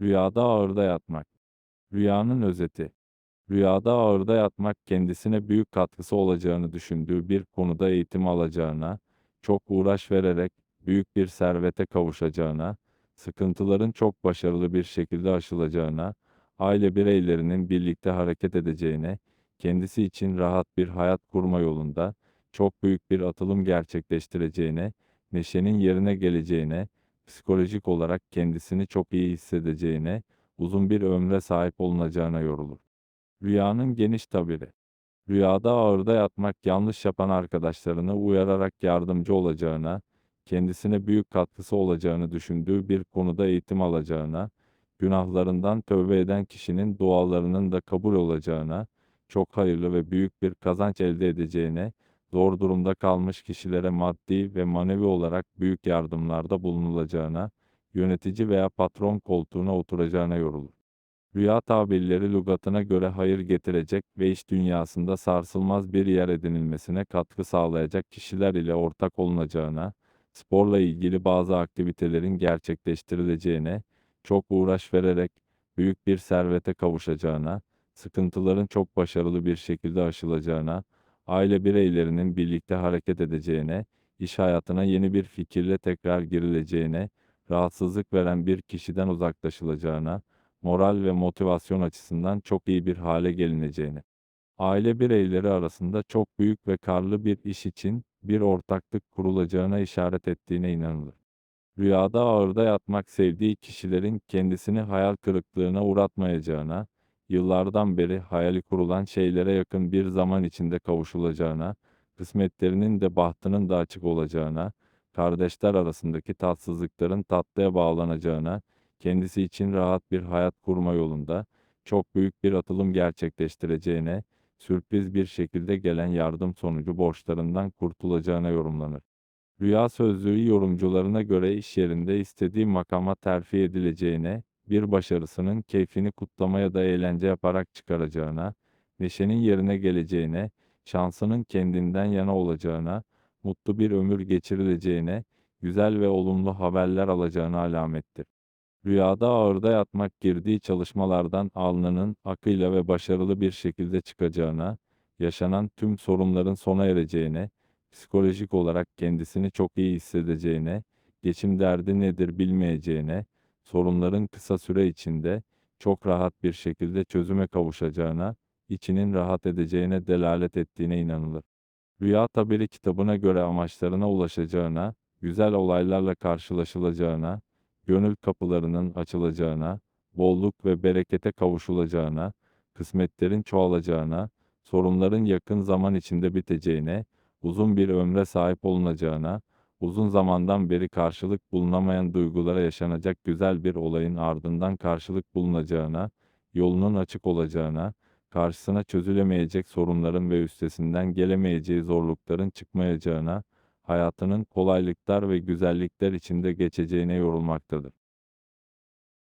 Rüyada ağırda yatmak. Rüyanın özeti. Rüyada ağırda yatmak kendisine büyük katkısı olacağını düşündüğü bir konuda eğitim alacağına, çok uğraş vererek büyük bir servete kavuşacağına, sıkıntıların çok başarılı bir şekilde aşılacağına, aile bireylerinin birlikte hareket edeceğine, kendisi için rahat bir hayat kurma yolunda çok büyük bir atılım gerçekleştireceğine, neşenin yerine geleceğine, psikolojik olarak kendisini çok iyi hissedeceğine, uzun bir ömre sahip olunacağına yorulur. Rüyanın geniş tabiri. Rüyada ağırda yatmak yanlış yapan arkadaşlarını uyararak yardımcı olacağına, kendisine büyük katkısı olacağını düşündüğü bir konuda eğitim alacağına, günahlarından tövbe eden kişinin dualarının da kabul olacağına, çok hayırlı ve büyük bir kazanç elde edeceğine, zor durumda kalmış kişilere maddi ve manevi olarak büyük yardımlarda bulunulacağına, yönetici veya patron koltuğuna oturacağına yorulur. Rüya tabirleri lügatına göre hayır getirecek ve iş dünyasında sarsılmaz bir yer edinilmesine katkı sağlayacak kişiler ile ortak olunacağına, sporla ilgili bazı aktivitelerin gerçekleştirileceğine, çok uğraş vererek büyük bir servete kavuşacağına, sıkıntıların çok başarılı bir şekilde aşılacağına, aile bireylerinin birlikte hareket edeceğine, iş hayatına yeni bir fikirle tekrar girileceğine, rahatsızlık veren bir kişiden uzaklaşılacağına, moral ve motivasyon açısından çok iyi bir hale gelineceğini, aile bireyleri arasında çok büyük ve karlı bir iş için bir ortaklık kurulacağına işaret ettiğine inanılır. Rüyada ağırda yatmak sevdiği kişilerin kendisini hayal kırıklığına uğratmayacağına, yıllardan beri hayali kurulan şeylere yakın bir zaman içinde kavuşulacağına, kısmetlerinin de bahtının da açık olacağına, kardeşler arasındaki tatsızlıkların tatlıya bağlanacağına, kendisi için rahat bir hayat kurma yolunda çok büyük bir atılım gerçekleştireceğine, sürpriz bir şekilde gelen yardım sonucu borçlarından kurtulacağına yorumlanır. Rüya sözlüğü yorumcularına göre iş yerinde istediği makama terfi edileceğine, bir başarısının keyfini kutlamaya da eğlence yaparak çıkaracağına, neşenin yerine geleceğine, şansının kendinden yana olacağına, mutlu bir ömür geçirileceğine, güzel ve olumlu haberler alacağına alamettir. Rüyada ağırda yatmak girdiği çalışmalardan alnının akıyla ve başarılı bir şekilde çıkacağına, yaşanan tüm sorunların sona ereceğine, psikolojik olarak kendisini çok iyi hissedeceğine, geçim derdi nedir bilmeyeceğine, sorunların kısa süre içinde çok rahat bir şekilde çözüme kavuşacağına, içinin rahat edeceğine delalet ettiğine inanılır. Rüya tabiri kitabına göre amaçlarına ulaşacağına, güzel olaylarla karşılaşılacağına, gönül kapılarının açılacağına, bolluk ve berekete kavuşulacağına, kısmetlerin çoğalacağına, sorunların yakın zaman içinde biteceğine, uzun bir ömre sahip olunacağına, uzun zamandan beri karşılık bulunamayan duygulara yaşanacak güzel bir olayın ardından karşılık bulunacağına, yolunun açık olacağına, karşısına çözülemeyecek sorunların ve üstesinden gelemeyeceği zorlukların çıkmayacağına, hayatının kolaylıklar ve güzellikler içinde geçeceğine yorulmaktadır.